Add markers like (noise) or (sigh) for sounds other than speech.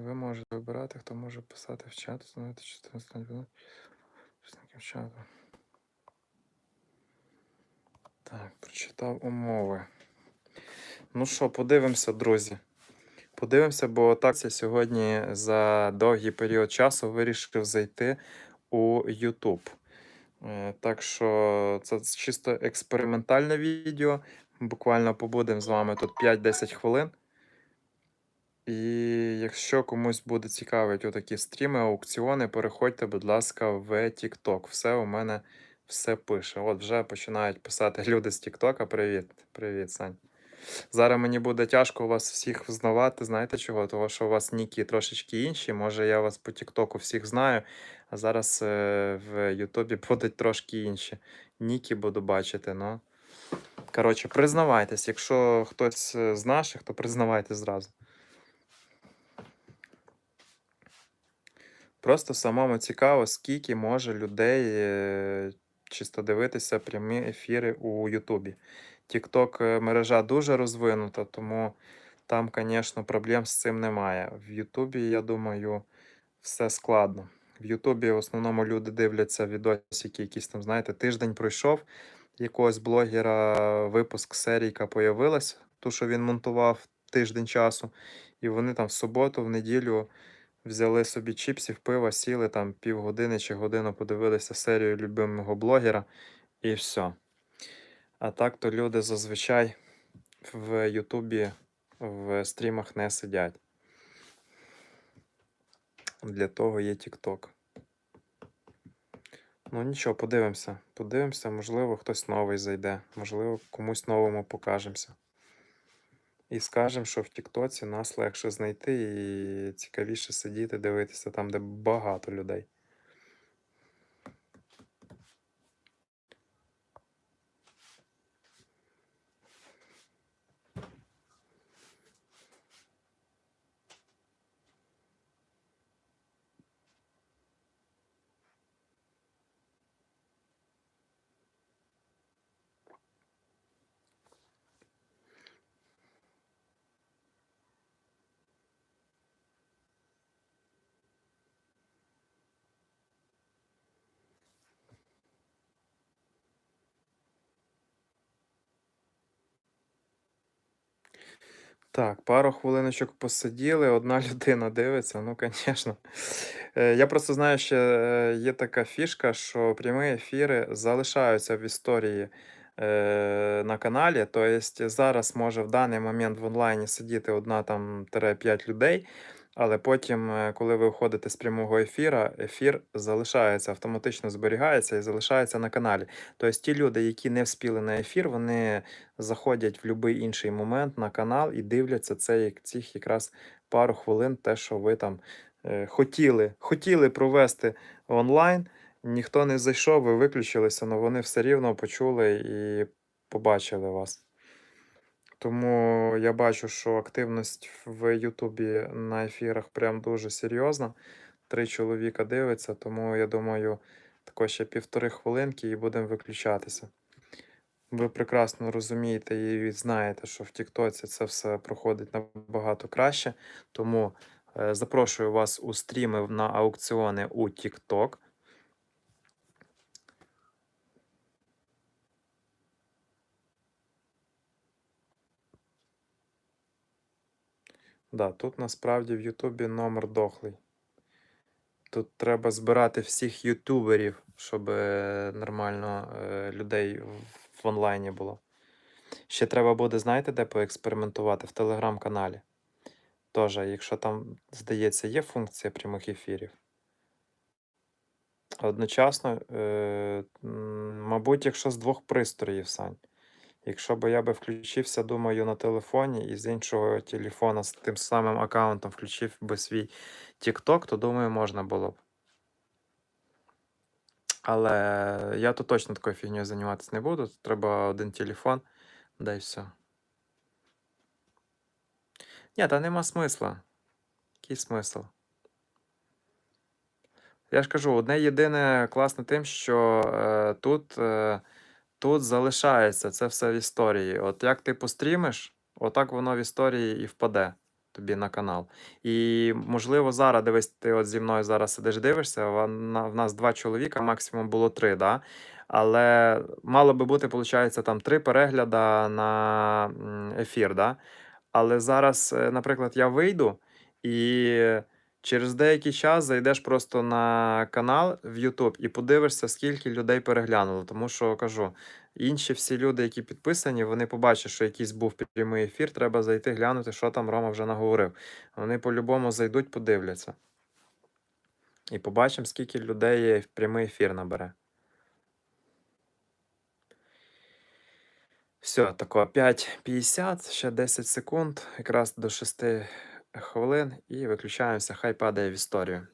Ви можете вибирати, хто може писати в чат, встановити частину стандарт учасників чату. Так, прочитав умови. Ну що, подивимося, друзі. Подивимося, бо так я сьогодні за довгий період часу вирішив зайти у YouTube. Е, Так що це чисто експериментальне відео. Буквально побудемо з вами тут 5-10 хвилин. І якщо комусь буде цікавить отакі стріми, аукціони, переходьте, будь ласка, в TikTok. Все у мене все пише. От вже починають писати (laughs) люди з TikTok. Привіт, привіт, Сань. Зараз мені буде тяжко вас всіх взнавати. Знаєте чого? Того, що у вас ніки трошечки інші. Може, я вас по Тіктоку всіх знаю, а зараз е, в Ютубі (laughs) будуть трошки інші. Ніки буду бачити. ну. Коротше, признавайтесь, якщо хтось е, з наших, то признавайтесь зразу. Просто самому цікаво, скільки може людей е, чисто дивитися прямі ефіри у Ютубі. TikTok е, мережа дуже розвинута, тому там, звісно, проблем з цим немає. В Ютубі, я думаю, все складно. В Ютубі в основному люди дивляться відосики, якісь там, знаєте, тиждень пройшов якогось блогера, випуск серійка появилась, ту, що він монтував тиждень часу, і вони там в суботу, в неділю взяли собі чіпсів, пива, сіли там півгодини чи годину подивилися серію любимого блогера, і все. А так то люди зазвичай в Ютубі в стрімах не сидять. Для того є TikTok. Ну нічого, подивимося. Подивимося, можливо, хтось новий зайде, можливо, комусь новому покажемося. І скажемо, що в Тіктоці нас легше знайти і цікавіше сидіти, дивитися там, де багато людей. Так, пару хвилиночок посиділи, одна (laughs) людина дивиться, ну, звісно. Я просто знаю, що е, є така фішка, що прямі ефіри залишаються в історії е, на каналі. Тобто зараз може в даний момент в онлайні сидіти одна там тире 5 людей, але потім, е, коли ви виходите з прямого ефіра, ефір залишається, автоматично зберігається і залишається на каналі. Тобто ті люди, які не вспіли на ефір, вони заходять в будь-який інший момент на канал і дивляться це як цих якраз пару хвилин, те, що ви там е, хотіли, хотіли провести онлайн. Ніхто не зайшов, ви виключилися, але вони все рівно почули і побачили вас. Тому я бачу, що активність в Ютубі на ефірах прям дуже серйозна. Три чоловіка дивиться, тому я думаю, також ще півтори хвилинки і будемо виключатися. Ви прекрасно розумієте і знаєте, що в Тіктоці це все проходить набагато краще. Тому е, запрошую вас у стріми на аукціони у TikTok. Да, тут насправді в Ютубі номер дохлий. Тут треба збирати всіх ютуберів, щоб е, нормально е, людей в, онлайні було. Ще треба буде, знаєте, де поекспериментувати в телеграм-каналі. Тож, якщо там, здається, є функція прямих ефірів. Одночасно, е, мабуть, якщо з двох пристроїв, Сань. Якщо б я би включився, думаю, на телефоні і з іншого телефона з тим самим аккаунтом включив би свій TikTok, то думаю, можна було б. Але я то точно такою фігньою займатися не буду. Тут треба один телефон, да й все. Ні, та нема смисла. Який смисл? Я ж кажу, одне єдине класне тим, що е, тут, е, тут залишається це все в історії. От як ти пострімиш, отак воно в історії і впаде. тобі на канал. І, можливо, зараз дивись, ти от зі мною зараз сидиш, дивишся. В нас два чоловіка, максимум було три, да? Але мало би бути, виходить, там три перегляда на ефір, да? Але зараз, е, наприклад, я вийду і через деякий час зайдеш просто на канал в YouTube і подивишся, скільки людей переглянуло. Тому що кажу, інші всі люди, які підписані, вони побачать, що якийсь був прямий ефір, треба зайти глянути, що там Рома вже наговорив. Вони по-любому зайдуть, подивляться. І побачимо, скільки людей прямий ефір набере. Все, тако 5.50, ще 10 секунд, якраз до 6 хвилин, і виключаємося, хай падає в історію.